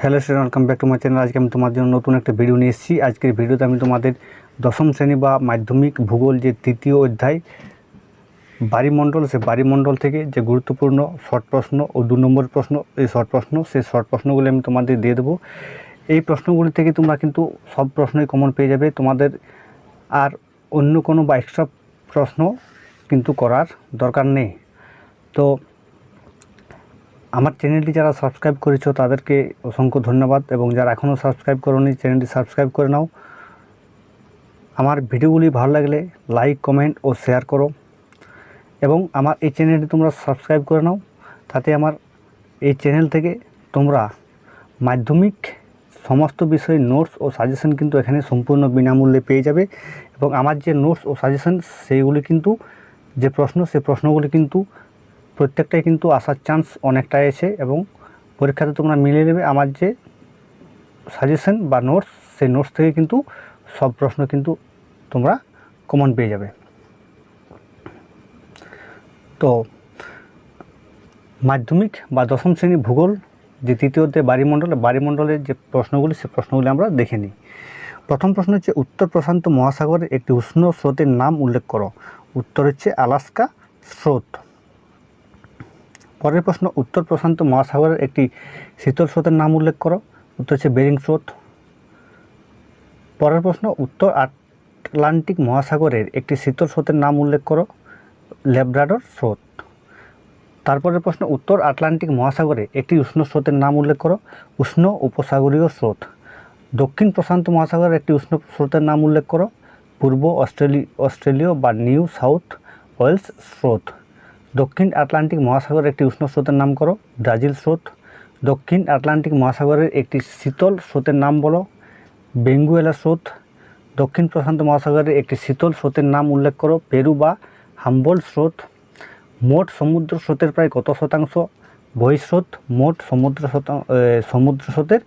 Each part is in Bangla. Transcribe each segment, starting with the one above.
Hello student welcome back to my channel. আজকে আমি তোমার জন্য নতুন একটা ভিডিও নিয়ে এসেছি। আজকের ভিডিওতে আমি তোমাদের দশম শ্রেণি বা মাধ্যমিক ভূগোল যে তৃতীয় অধ্যায় বাড়িমণ্ডল সে বাড়িমণ্ডল থেকে যে গুরুত্বপূর্ণ শর্ট প্রশ্ন ও দু নম্বর প্রশ্ন, এই শর্ট প্রশ্ন, সেই শর্ট প্রশ্নগুলি আমি তোমাদের দিয়ে দেবো। এই প্রশ্নগুলি থেকে তোমরা কিন্তু সব প্রশ্নই কমন পেয়ে যাবে। তোমাদের আর অন্য কোনো বা এক্সট্রা প্রশ্ন কিন্তু করার দরকার নেই। তো আমার চ্যানেলটি যারা সাবস্ক্রাইব করেছ, তাদেরকে অসংখ্য ধন্যবাদ এবং যারা এখনও সাবস্ক্রাইব করোনি, চ্যানেলটি সাবস্ক্রাইব করে নাও। আমার ভিডিওগুলি ভালো লাগলে লাইক, কমেন্ট ও শেয়ার করো এবং আমার এই চ্যানেলটি তোমরা সাবস্ক্রাইব করে নাও। তাতে আমার এই চ্যানেল থেকে তোমরা মাধ্যমিক সমস্ত বিষয়ে নোটস ও সাজেশন কিন্তু এখানে সম্পূর্ণ বিনামূল্যে পেয়ে যাবে এবং আমার যে নোটস ও সাজেশন, সেইগুলি কিন্তু, যে প্রশ্ন, সে প্রশ্নগুলি কিন্তু প্রত্যেকটাই কিন্তু আসার চান্স অনেকটাই আছে এবং পরীক্ষাতে তোমরা মিলিয়ে নেবে আমার যে সাজেশন বা নোটস সেই নোটস থেকে কিন্তু সব প্রশ্ন কিন্তু তোমরা কমন পেয়ে যাবে। তো মাধ্যমিক বা দশম শ্রেণি ভূগোল, যে তৃতীয়তে বাড়িমণ্ডল বাড়িমণ্ডলের যে প্রশ্নগুলি, সে প্রশ্নগুলি আমরা দেখে নিই। প্রথম প্রশ্ন হচ্ছে, উত্তর প্রশান্ত মহাসাগরের একটি উষ্ণ স্রোতের নাম উল্লেখ করো। উত্তর হচ্ছে আলাস্কা স্রোত। পরের প্রশ্ন, উত্তর প্রশান্ত মহাসাগরের একটি শীতল স্রোতের নাম উল্লেখ করো। উত্তর হচ্ছে বেরিং স্রোত। পরের প্রশ্ন, উত্তর আটলান্টিক মহাসাগরের একটি শীতল স্রোতের নাম উল্লেখ করো, ল্যাব্রাডর স্রোত। তারপরের প্রশ্ন, উত্তর আটলান্টিক মহাসাগরে একটি উষ্ণ স্রোতের নাম উল্লেখ করো, উষ্ণ উপসাগরীয় স্রোত। দক্ষিণ প্রশান্ত মহাসাগরের একটি উষ্ণ স্রোতের নাম উল্লেখ করো, পূর্ব অস্ট্রেলি, অস্ট্রেলীয় বা নিউ সাউথ ওয়েলস স্রোত। দক্ষিণ আটলান্টিক মহাসাগরের একটি উষ্ণ স্রোতের নাম করো, ব্রাজিল স্রোত। দক্ষিণ আটলান্টিক মহাসাগরের একটি শীতল স্রোতের নাম বলো বেঙ্গুয়েলা স্রোত। দক্ষিণ প্রশান্ত মহাসাগরের একটি শীতল স্রোতের নাম উল্লেখ করো, পেরু বা হাম্বল স্রোত। মোট সমুদ্র স্রোতের প্রায় কত শতাংশ? বহিঃস্রোত মোট সমুদ্র সমুদ্র স্রোতের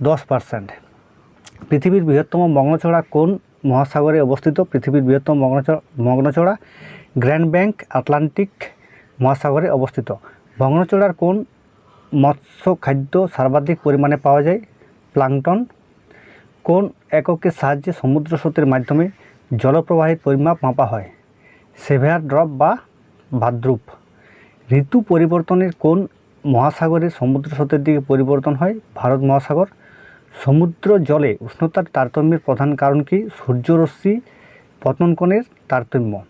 দশ পার্সেন্ট। পৃথিবীর বৃহত্তম মগ্নচড়া কোন মহাসাগরে অবস্থিত? পৃথিবীর বৃহত্তম মগ্নচড়া মগ্নচড়া গ্র্যান্ড ব্যাংক, আটলান্টিক মহাসাগরে অবস্থিত। ভগ্নচড়ার কোন মৎস্য খাদ্য সর্বাধিক পরিমাণে পাওয়া যায়? প্লাংটন। কোন এককের সাহায্যে সমুদ্র স্রোতের মাধ্যমে জলপ্রবাহের পরিমাপ মাপা হয়? সেভিয়ার ড্রপ বা ভাদ্রুপ। ঋতু পরিবর্তনের কোন মহাসাগরে সমুদ্র স্রোতের দিকে পরিবর্তন হয়? ভারত মহাসাগর। সমুদ্র জলে উষ্ণতার তারতম্যের প্রধান কারণ কি? সূর্যরশ্মি পতন কোণের তারতম্য।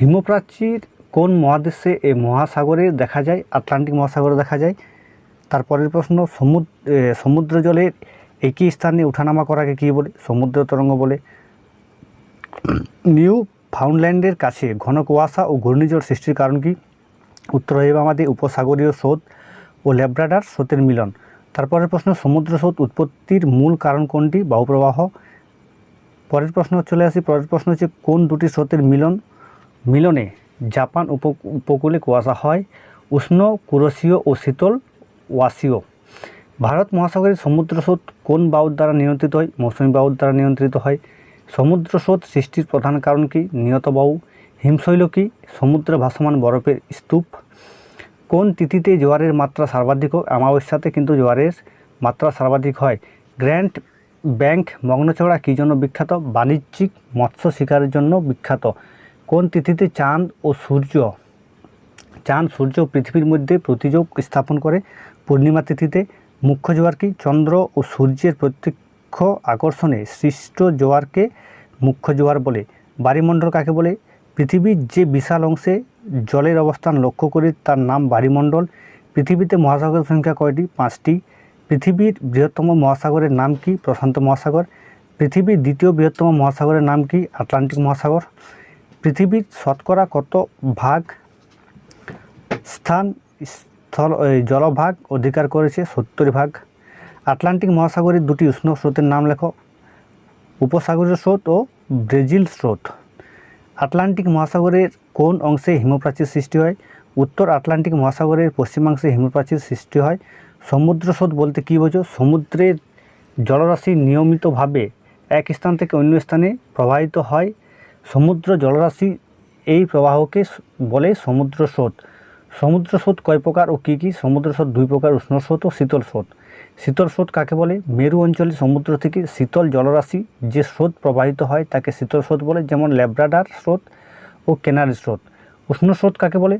হিমপ্রাচীর কোন মহাদেশে এ মহাসাগরে দেখা যায়? আটলান্টিক মহাসাগরে দেখা যায়। তারপরের প্রশ্ন সমুদ্র সমুদ্র জলের একই স্থানে ওঠানামা করাকে কী বলে? সমুদ্র তরঙ্গ বলে। নিউ ফাউন্ডল্যান্ডের কাছে ঘন কুয়াশা ও ঘূর্ণিঝড় সৃষ্টির কারণ কি? উত্তর হয়ে আমাদের উপসাগরীয় স্রোত ও ল্যাব্রাডার স্রোতের মিলন। তারপরের প্রশ্ন, সমুদ্র স্রোত উৎপত্তির মূল কারণ কোনটি? বাহুপ্রবাহ পরের প্রশ্ন চলে আসি। পরের প্রশ্ন হচ্ছে, কোন দুটি স্রোতের মিলন? মিলনে জাপান উপ, উপকূলে কুয়াশা হয়, উষ্ণ, কুরসীয় ও শীতল ওয়াসীয়। ভারত মহাসাগরের সমুদ্র স্রোত কোন বায়ুর দ্বারা নিয়ন্ত্রিত হয়? মৌসুমী বায়ুর দ্বারা নিয়ন্ত্রিত হয়। সমুদ্র স্রোত সৃষ্টির প্রধান কারণ কি? নিয়ত বায়ু হিমশৈল কি? সমুদ্রে ভাসমান বরফের স্তূপ। কোন তিথিতে জোয়ারের মাত্রা সর্বাধিক? হয় অমাবস্যাতে কিন্তু জোয়ারের মাত্রা সর্বাধিক হয়। গ্র্যান্ড ব্যাংক মগ্নচড়া কী জন্য বিখ্যাত? বাণিজ্যিক মৎস্য শিকারের জন্য বিখ্যাত। কোন তিথিতে চাঁদ ও সূর্য, চাঁদ, সূর্য পৃথিবীর মধ্যে প্রতিযোগ স্থাপন করে? পূর্ণিমা তিথিতে মুখ্য জোয়ার কি? চন্দ্র ও সূর্যের প্রত্যক্ষ আকর্ষণে সৃষ্ট জোয়ারকে মুখ্য জোয়ার বলে। বাড়িমণ্ডল কাকে বলে? পৃথিবীর যে বিশাল অংশে জলের অবস্থান লক্ষ্য করে তার নাম বাড়িমণ্ডল পৃথিবীতে মহাসাগরের সংখ্যা কয়টি? পাঁচটি। পৃথিবীর বৃহত্তম মহাসাগরের নাম কি? প্রশান্ত মহাসাগর। পৃথিবীর দ্বিতীয় বৃহত্তম মহাসাগরের নাম কি? আটলান্টিক মহাসাগর। পৃথিবীর শতকরা কত ভাগ স্থান, স্থল জলভাগ অধিকার করেছে? সত্তর ভাগ। আটলান্টিক মহাসাগরের দুটি উষ্ণ স্রোতের নাম লেখো। উপসাগরীয় স্রোত ও ব্রেজিল স্রোত। আটলান্টিক মহাসাগরের কোন অংশে হিমপ্রাচীর সৃষ্টি হয়? উত্তর আটলান্টিক মহাসাগরের পশ্চিমাংশে হিমপ্রাচীর সৃষ্টি হয়। সমুদ্র স্রোত বলতে কী বোঝো? সমুদ্রের জলরাশি নিয়মিতভাবে এক স্থান থেকে অন্য স্থানে প্রবাহিত হয়। সমুদ্র জলরাশি এই প্রবাহকে বলে সমুদ্র স্রোত। সমুদ্র স্রোত কয় প্রকার ও কী কী? সমুদ্র স্রোত দুই প্রকার, উষ্ণ স্রোত ও শীতল স্রোত। শীতল স্রোত কাকে বলে? মেরু অঞ্চলে সমুদ্র থেকে শীতল জলরাশি যে স্রোত প্রবাহিত হয়, তাকে শীতল স্রোত বলে, যেমন ল্যাব্রাডার স্রোত ও কেনারি স্রোত। উষ্ণ স্রোত কাকে বলে?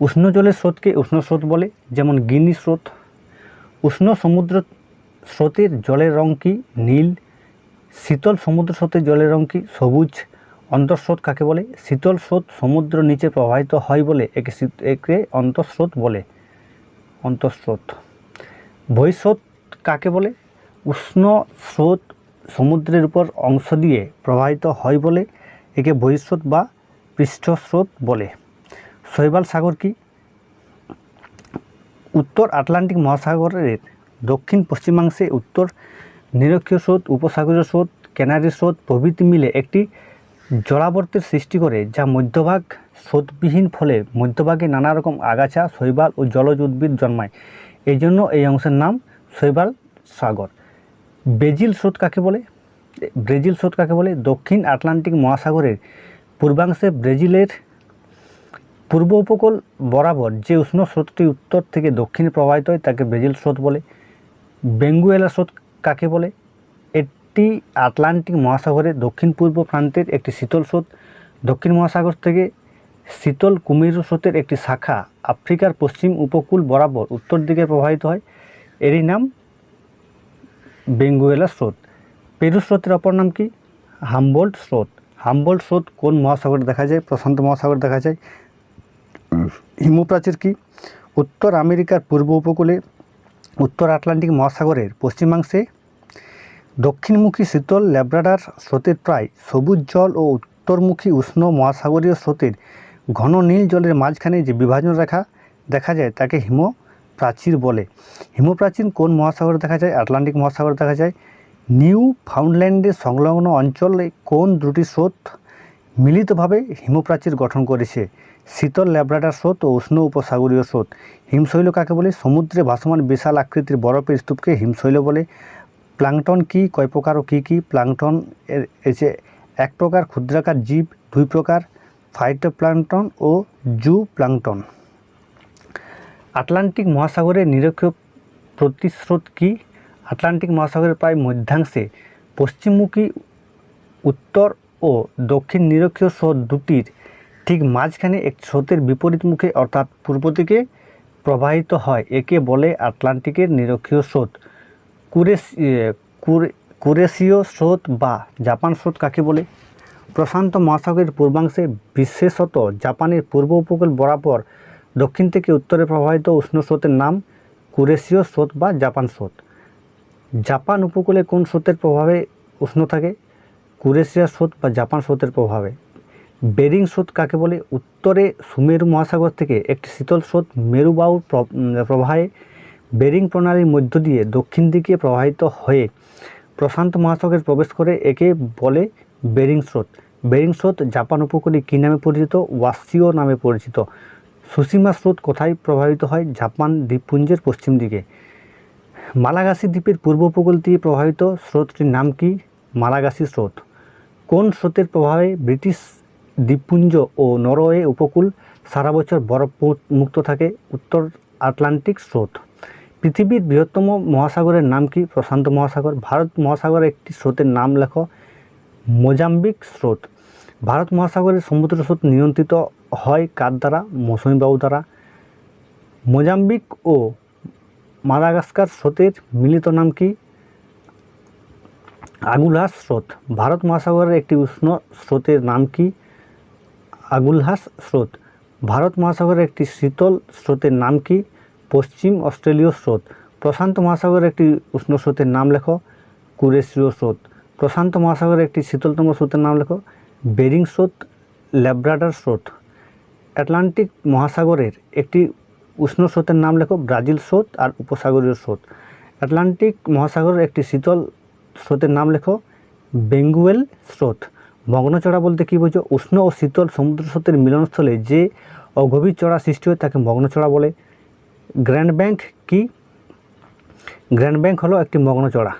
উষ্ণ জলের স্রোতকে উষ্ণ স্রোত বলে, যেমন গিনি স্রোত। উষ্ণ সমুদ্র স্রোতের জলের রং কি? নীল শীতল সমুদ্র স্রোতের জলের রং কি? সবুজ। অন্তঃস্রোত কাকে বলে? শীতল স্রোত সমুদ্র নিচে প্রবাহিত হয় বলে একে একে অন্তঃস্রোত বলে। অন্তঃস্রোত। বহিঃস্রোত কাকে বলে? উষ্ণ স্রোত সমুদ্রের উপর অংশ দিয়ে প্রবাহিত হয় বলে একে বহিঃস্রোত বা পৃষ্ঠস্রোত বলে। শৈবাল সাগর কি? উত্তর আটলান্টিক মহাসাগরের দক্ষিণ পশ্চিমাংশে উত্তর নিরক্ষীয় স্রোত, উপসাগরীয় স্রোত ক্যানারি স্রোত প্রভৃতি মিলে একটি জলাবর্তের সৃষ্টি করে, যা মধ্যভাগ স্রোতবিহীন ফলে মধ্যভাগে নানা রকম আগাছা, শৈবাল ও জলজ উদ্ভিদ জন্মায়। এই জন্য এই অংশের নাম শৈবাল সাগর। ব্রেজিল স্রোত কাকে বলে? ব্রেজিল স্রোত কাকে বলে? দক্ষিণ আটলান্টিক মহাসাগরের পূর্বাংশে ব্রেজিলের পূর্ব উপকূল বরাবর যে উষ্ণ স্রোতটি উত্তর থেকে দক্ষিণে প্রবাহিত হয়, তাকে ব্রেজিল স্রোত বলে। বেঙ্গুয়েলা স্রোত কাকে বলে? এটি আটলান্টিক মহাসাগরের দক্ষিণ পূর্ব প্রান্তের একটি শীতল স্রোত। দক্ষিণ মহাসাগর থেকে শীতল কুমির স্রোতের একটি শাখা আফ্রিকার পশ্চিম উপকূল বরাবর উত্তর দিকে প্রবাহিত হয়। এরই নাম বেঙ্গুয়েলা স্রোত। পেরু স্রোতের অপর নাম কি? হামবোল্ট স্রোত। হামবোল্ট স্রোত কোন মহাসাগরে দেখা যায়? প্রশান্ত মহাসাগর দেখা যায়। হিমপ্রাচীর কি? উত্তর আমেরিকার পূর্ব উপকূলে উত্তর আটলান্টিক মহাসাগরের পশ্চিমাংশে, দক্ষিণমুখী শীতল ল্যাব্রাডার স্রোতের প্রায় সবুজ জল ও উত্তরমুখী উষ্ণ মহাসাগরীয় স্রোতের ঘন নীল জলের মাঝখানে যে বিভাজন রেখা দেখা যায় তাকে হিম প্রাচীর বলে। হিমপ্রাচীর কোন মহাসাগরে দেখা যায়? আটলান্টিক মহাসাগরে দেখা যায়। নিউ ফাউন্ডল্যান্ডের সংলগ্ন অঞ্চলে কোন দুটি স্রোত মিলিতভাবে হিমপ্রাচীর গঠন করেছে? শীতল ল্যাব্রাডার স্রোত ও উষ্ণ উপসাগরীয় স্রোত। হিমশৈল কাকে বলে? সমুদ্রে ভাসমান বিশাল আকৃতির বরফের স্তূপকে হিমশৈল বলে। প্লাংটন কি? কয় প্রকার ও কী কী? প্লাংটন এর এসে এক প্রকার ক্ষুদ্রাকার জীব, দুই প্রকার ফাইটোপ্লাংটন ও জু প্লাংটন আটলান্টিক মহাসাগরের নিরক্ষীয় প্রতিস্রোত কি? আটলান্টিক মহাসাগরের প্রায় মধ্যাংশে পশ্চিমমুখী, উত্তর ও দক্ষিণ নিরক্ষীয় স্রোত দুটির ঠিক মাঝখানে এক স্রোতের বিপরীত মুখে অর্থাৎ পূর্ব দিকে প্রবাহিত হয়। একে বলে আটলান্টিকের নিরক্ষীয় স্রোত। কুরেস কুরেশীয় স্রোত বা জাপান স্রোত কাকে বলে? প্রশান্ত মহাসাগরের পূর্বাংশে বিশেষত জাপানের পূর্ব উপকূল বরাবর দক্ষিণ থেকে উত্তরে প্রবাহিত উষ্ণ স্রোতের নাম কুরেশীয় স্রোত বা জাপান স্রোত। জাপান উপকূলে কোন স্রোতের প্রভাবে উষ্ণ থাকে? কুরেশিয়া স্রোত বা জাপান স্রোতের প্রভাবে। বেরিং স্রোত কাকে বলে? উত্তরে সুমেরু মহাসাগর থেকে একটি শীতল স্রোত মেরুবাউর প্রবাহে বেরিং প্রণালীর মধ্য দিয়ে দক্ষিণ দিকে প্রবাহিত হয়ে প্রশান্ত মহাসাগরে প্রবেশ করে একে বলে বেরিং স্রোত। বেরিং স্রোত জাপান উপকূলে কী নামে পরিচিত? ওয়াসিও নামে পরিচিত। সুসীমা স্রোত কোথায় প্রভাবিত হয়? জাপান দ্বীপপুঞ্জের পশ্চিম দিকে। মালাগাসি দ্বীপের পূর্ব উপকূল দিয়ে প্রভাবিত স্রোতটির নাম কি? মালাগাসি স্রোত। কোন স্রোতের প্রভাবে ব্রিটিশ দ্বীপপুঞ্জ ও নরওয়ে উপকূল সারা বছর বরফ মুক্ত থাকে। উত্তর আটলান্টিক স্রোত। পৃথিবীর বৃহত্তম মহাসাগরের নাম কি? প্রশান্ত মহাসাগর। ভারত মহাসাগরের একটি স্রোতের নাম লেখো মোজাম্বিক স্রোত। ভারত মহাসাগরের সমুদ্র স্রোত নিয়ন্ত্রিত হয় কার দ্বারা? মৌসুমী বায়ু দ্বারা। মোজাম্বিক ও মাদাগাস্কার স্রোতের মিলিত নাম কি? আগুলহাস স্রোত। ভারত মহাসাগরের একটি উষ্ণ স্রোতের নাম কি? আগুলহাস স্রোত। ভারত মহাসাগরের একটি শীতল স্রোতের নাম কি? পশ্চিম অস্ট্রেলীয় স্রোত। প্রশান্ত মহাসাগরের একটি উষ্ণ স্রোতের নাম লেখো। কুরেশীয় স্রোত। প্রশান্ত মহাসাগরের একটি শীতলতম স্রোতের নাম লেখো। বেরিং স্রোত, ল্যাব্রাডার স্রোত। আটলান্টিক মহাসাগরের একটি উষ্ণ স্রোতের নাম লেখো। ব্রাজিল স্রোত আর উপসাগরীয় স্রোত। আটলান্টিক মহাসাগরের একটি শীতল স্রোতের নাম লেখো। বেঙ্গুয়েল স্রোত। মগ্নচড়া বলতে কী বোঝো? উষ্ণ ও শীতল সমুদ্র স্রোতের মিলনস্থলে যে অগভীর চড়া সৃষ্টি হয় তাকে মগ্নচড়া বলে। গ্র্যান্ড ব্যাংক কি? গ্র্যান্ড ব্যাংক হলো একটি মগ্নচড়া।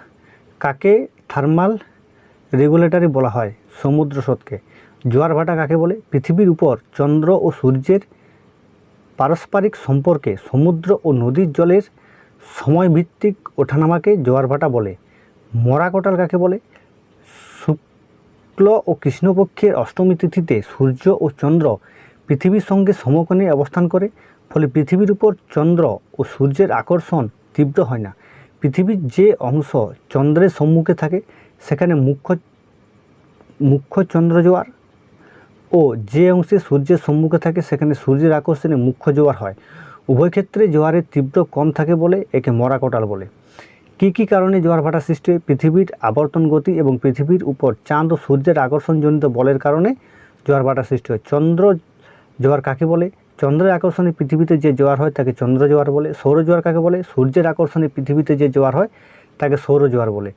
কাকে? থার্মাল রেগুলেটরি বলা হয় সমুদ্র স্রোতকে জোয়ার ভাটা কাকে বলে? পৃথিবীর উপর চন্দ্র ও সূর্যের পারস্পরিক সম্পর্কে সমুদ্র ও নদীর জলের সময়ভিত্তিক ওঠানামাকে জোয়ার ভাটা বলে। মরা কোটাল কাকে বলে? শুক্ল ও কৃষ্ণপক্ষের অষ্টমী তিথিতে সূর্য ও চন্দ্র পৃথিবীর সঙ্গে সমকোণে অবস্থান করে, ফলে পৃথিবীর উপর চন্দ্র ও সূর্যের আকর্ষণ তীব্র হয় না। পৃথিবীর যে অংশ চন্দ্রের সম্মুখে থাকে, সেখানে মুখ্য মুখ্য চন্দ্র জোয়ার ও যে অংশে সূর্যের সম্মুখে থাকে, সেখানে সূর্যের আকর্ষণে মুখ্য জোয়ার হয়। উভয় ক্ষেত্রে জোয়ারের তীব্র কম থাকে বলে একে মরা কোটাল বলে। কী কী কারণে জোয়ার ভাটা সৃষ্টি হয়? পৃথিবীর আবর্তন গতি এবং পৃথিবীর উপর চাঁদ ও সূর্যের আকর্ষণজনিত বলের কারণে জোয়ার ভাটা সৃষ্টি হয়। চন্দ্র জোয়ার কাকে বলে? চন্দ্রের আকর্ষণে পৃথিবীতে যে জোয়ার হয় তাকে চন্দ্র জোয়ার বলে। সৌর জোয়ার কাকে বলে? সূর্যের আকর্ষণে পৃথিবীতে যে জোয়ার হয় তাকে সৌর জোয়ার বলে।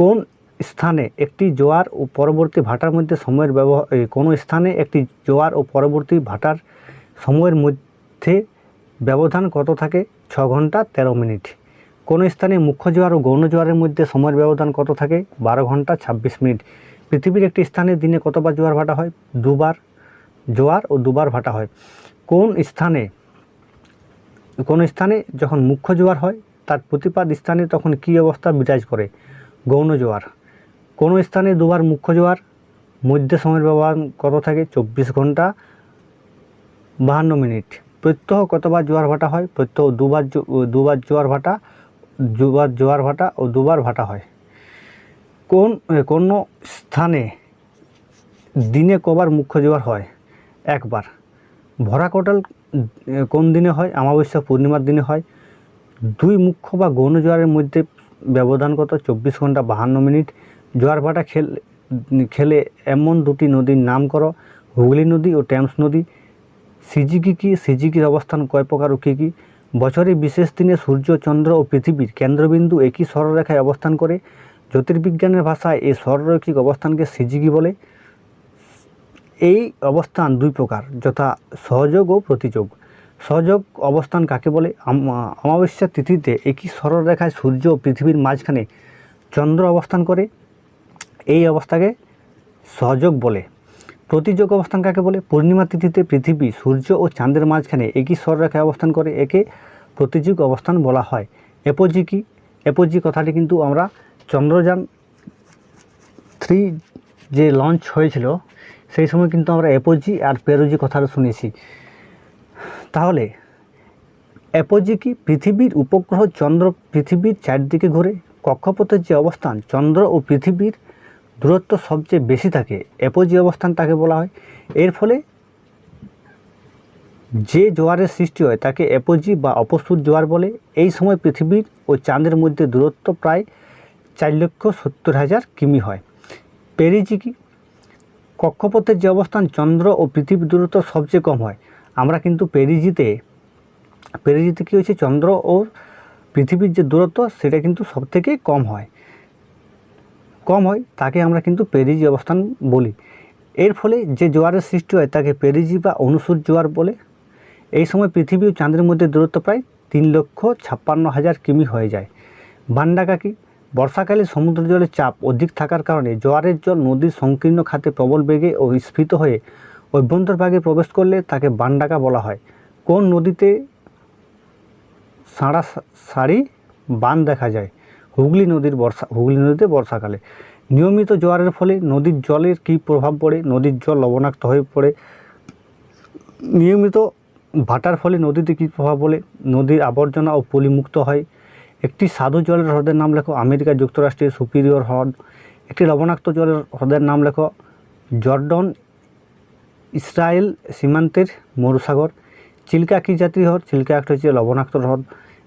কোন স্থানে একটি জোয়ার ও পরবর্তী ভাটার মধ্যে সময়ের ব্যবহার কোনো স্থানে একটি জোয়ার ও পরবর্তী ভাটার সময়ের মধ্যে ব্যবধান কত থাকে? ছ ঘণ্টা তেরো মিনিট। কোন স্থানে মুখ্য জোয়ার ও গৌণ জোয়ারের মধ্যে সময়ের ব্যবধান কত থাকে? বারো ঘণ্টা ছাব্বিশ মিনিট। পৃথিবীর একটি স্থানে দিনে কতবার জোয়ার ভাটা হয়? দুবার জোয়ার ও দুবার ভাটা হয়। কোন স্থানে কোন স্থানে যখন মুখ্য জোয়ার হয়, তার প্রতিপাদ স্থানে তখন কী অবস্থা বিরাজ করে? গৌণ জোয়ার। কোনো স্থানে দুবার মুখ্য জোয়ার, মধ্যে সময়ের ব্যবধান কত থাকে? চব্বিশ ঘণ্টা বাহান্ন মিনিট। প্রত্যহ কতবার জোয়ার ভাটা হয়? প্রত্যহ দুবার দুবার জোয়ার ভাটা দুবার জোয়ার ভাটা ও দুবার ভাটা হয়। কোন কোন স্থানে দিনে কবার মুখ্য জোয়ার হয়? একবার। ভরা কোটাল কোন দিনে হয়? অমাবস্যা পূর্ণিমার দিনে হয়। দুই মুখ্য বা গৌণ জোয়ারের মধ্যে ব্যবধান কত? চব্বিশ ঘণ্টা বাহান্ন মিনিট। জোয়ার ভাটা খেল, খেলে এমন দুটি নদীর নাম করো, হুগলি নদী ও ট্যামস নদী। সিজিকি কি? সিজিকির অবস্থান কয় প্রকার ও কী কী? বছরে বিশেষ দিনে সূর্য, চন্দ্র ও পৃথিবীর কেন্দ্রবিন্দু একই সরলরেখায় অবস্থান করে। জ্যোতির্বিজ্ঞানের ভাষায় এই সরলরৈখিক অবস্থানকে সিজিকি বলে। এই অবস্থান দুই প্রকার, যথা সহযোগ ও প্রতিযোগ। সহযোগ অবস্থান কাকে বলে? অমাবস্যার তিথিতে একই সরলরেখায় সূর্য ও পৃথিবীর মাঝখানে চন্দ্র অবস্থান করে। এই অবস্থাকে সহযোগ বলে। প্রতিযোগ অবস্থান কাকে বলে? পূর্ণিমা তিথিতে পৃথিবী, সূর্য ও চাঁদের মাঝখানে একই সরলরেখায় অবস্থান করে, একে প্রতিযোগ অবস্থান বলা হয়। এপোজি কি? এপোজি কথাটি কিন্তু আমরা চন্দ্রযান থ্রি যে লঞ্চ হয়েছিল, সেই সময় কিন্তু আমরা এপোজি আর পেরোজি কথাটা শুনেছি। তাহলে অ্যাপোজি কি পৃথিবীর উপগ্রহ চন্দ্র পৃথিবীর চারদিকে ঘুরে? কক্ষপথের যে অবস্থান, চন্দ্র ও পৃথিবীর দূরত্ব সবচেয়ে বেশি থাকে, অ্যাপোজি অবস্থান তাকে বলা হয়। এর ফলে যে জোয়ারের সৃষ্টি হয় তাকে অ্যাপোজি বা অপসুর জোয়ার বলে। এই সময় পৃথিবীর ও চাঁদের মধ্যে দূরত্ব প্রায় চার লক্ষ সত্তর হাজার কিমি হয়। পেরিজি কি কক্ষপথের যে অবস্থান চন্দ্র ও পৃথিবীর দূরত্ব সবচেয়ে কম হয়। আমরা কিন্তু পেরিজিতে পেরিজিতে কী হয়েছে? চন্দ্র ও পৃথিবীর যে দূরত্ব, সেটা কিন্তু সবথেকে কম হয়। কম হয়, তাকে আমরা কিন্তু পেরিজি অবস্থান বলি। এর ফলে যে জোয়ারের সৃষ্টি হয়, তাকে পেরিজি বা অনুসূর জোয়ার বলে। এই সময় পৃথিবী ও চাঁদের মধ্যে দূরত্ব প্রায় তিন লক্ষ ছাপ্পান্ন হাজার কিমি হয়ে যায়। বান্ডাকা কি বর্ষাকালে সমুদ্র জলের চাপ অধিক থাকার কারণে জোয়ারের জল নদীর সংকীর্ণ খাতে প্রবল বেগে ও স্ফীত হয়ে অভ্যন্তরভাগে প্রবেশ করলে তাকে বান্ডাকা বলা হয়। কোন নদীতে সাঁড়া সারি বান দেখা যায়? হুগলি নদীর বর্ষা, হুগলি নদীতে বর্ষাকালে। নিয়মিত জোয়ারের ফলে নদীর জলের কী প্রভাব পড়ে, নদীর জল লবণাক্ত হয়ে পড়ে, নিয়মিত ভাটার ফলে নদীতে কী প্রভাব পড়ে, নদীর আবর্জনা ও পলিমুক্ত হয়। একটি সাধু জলের হ্রদের নাম লেখো আমেরিকা যুক্তরাষ্ট্রের সুপিরিয়র হ্রদ। একটি লবণাক্ত জলের হ্রদের নাম লেখো জর্ডন ইসরায়েল সীমান্তের মরুসাগর। চিল্কা কী জাতীয় হ্রদ? চিল্কা একটা হচ্ছে লবণাক্ত হ্রদ।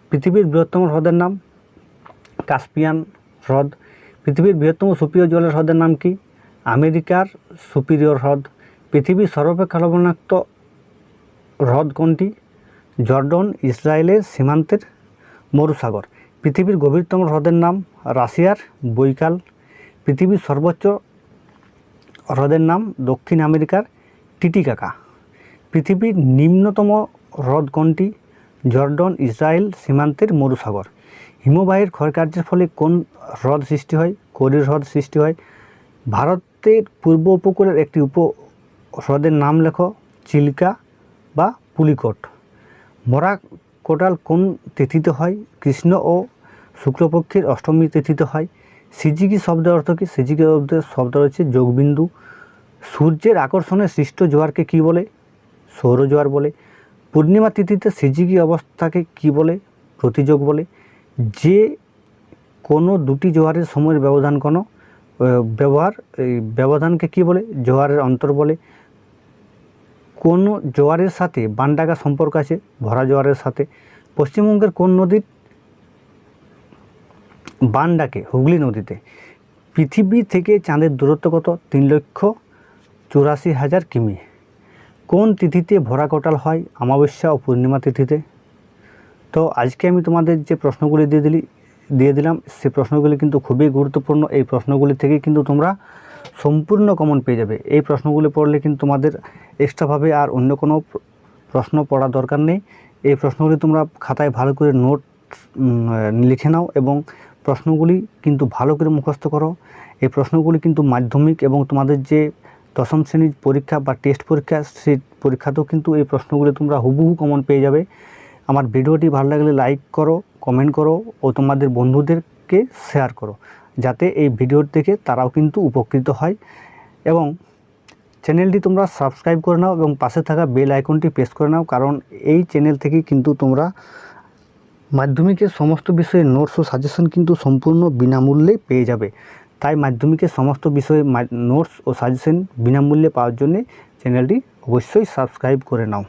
পৃথিবীর বৃহত্তম হ্রদের নাম কাস্পিয়ান হ্রদ। পৃথিবীর বৃহত্তম সুপ্রিয় জলের হ্রদের নাম কি? আমেরিকার সুপিরিয়র হ্রদ। পৃথিবীর সর্বাপেক্ষা লবণাক্ত হ্রদ কোনটি? জর্ডন, ইসরায়েলের সীমান্তের মরুসাগর। পৃথিবীর গভীরতম হ্রদের নাম রাশিয়ার বৈকাল। পৃথিবীর সর্বোচ্চ হ্রদের নাম দক্ষিণ আমেরিকার টিটিকাকা। পৃথিবীর নিম্নতম হ্রদ কোনটি? জর্ডন, ইসরায়েল সীমান্তের মরুসাগর। হিমবাহের ক্ষয়কার্যের ফলে কোন হ্রদ সৃষ্টি হয়? কোরির হ্রদ সৃষ্টি হয়। ভারতের পূর্ব উপকূলের একটি উপ হ্রদের নাম লেখো, চিল্কা বা পুলিকট। মরা কোটাল কোন তিথিতে হয়? কৃষ্ণ ও শুক্লপক্ষের অষ্টমী তিথিতে হয়। সিজিকি শব্দের অর্থ কি? সিজিকি শব্দের শব্দ হচ্ছে যোগবিন্দু। সূর্যের আকর্ষণে সৃষ্ট জোয়ারকে কি বলে? সৌর জোয়ার বলে। পূর্ণিমা তিথিতে সিজিকি অবস্থাকে কি বলে? প্রতিযোগ বলে। যে কোনো দুটি জোয়ারের সময়ের ব্যবধান কোনো ব্যবহার, এই ব্যবধানকে কি বলে? জোয়ারের অন্তর বলে। কোন জোয়ারের সাথে বানডাকা সম্পর্ক আছে? ভরা জোয়ারের সাথে। পশ্চিমবঙ্গের কোন নদীর? বান ডাকে হুগলি নদীতে। পৃথিবী থেকে চাঁদের দূরত্ব কত? তিন লক্ষ চুরাশি হাজার কিমি। কোন তিথিতে ভরা কোটাল হয়? অমাবস্যা ও পূর্ণিমা তিথিতে। তো আজকে আমি তোমাদের যে প্রশ্নগুলি দিয়ে দিলি, দিয়ে দিলাম, সে প্রশ্নগুলি কিন্তু খুবই গুরুত্বপূর্ণ। এই প্রশ্নগুলি থেকে কিন্তু তোমরা সম্পূর্ণ কমন পেয়ে যাবে। এই প্রশ্নগুলি পড়লে কিন্তু তোমাদের এক্সট্রাভাবে আর অন্য কোনো প্রশ্ন পড়ার দরকার নেই। এই প্রশ্নগুলি তোমরা খাতায় ভালো করে নোট লিখে নাও এবং প্রশ্নগুলি কিন্তু ভালো করে মুখস্থ করো। এই প্রশ্নগুলি কিন্তু মাধ্যমিক এবং তোমাদের যে দশম শ্রেণির পরীক্ষা বা টেস্ট পরীক্ষা, সেই পরীক্ষাতেও কিন্তু এই প্রশ্নগুলি তোমরা হুবহু কমন পেয়ে যাবে। আমার ভিডিওটি ভালো লাগলে লাইক করো কমেন্ট করো ও তোমাদের বন্ধুদেরকে শেয়ার করো, যাতে এই ভিডিও দেখে তারাও কিন্তু উপকৃত হয়। এবং চ্যানেলটি তোমরা সাবস্ক্রাইব করে নাও এবং পাশে থাকা বেল আইকনটি প্রেস করে নাও, কারণ এই চ্যানেল থেকে কিন্তু তোমরা মাধ্যমিকের সমস্ত বিষয়ে নোটস ও সাজেশন কিন্তু সম্পূর্ণ বিনামূল্যে পেয়ে যাবে। তাই মাধ্যমিকের সমস্ত বিষয়ে নোটস ও সাজেশন বিনামূল্যে পাওয়ার জন্যে চ্যানেলটি অবশ্যই সাবস্ক্রাইব করে নাও।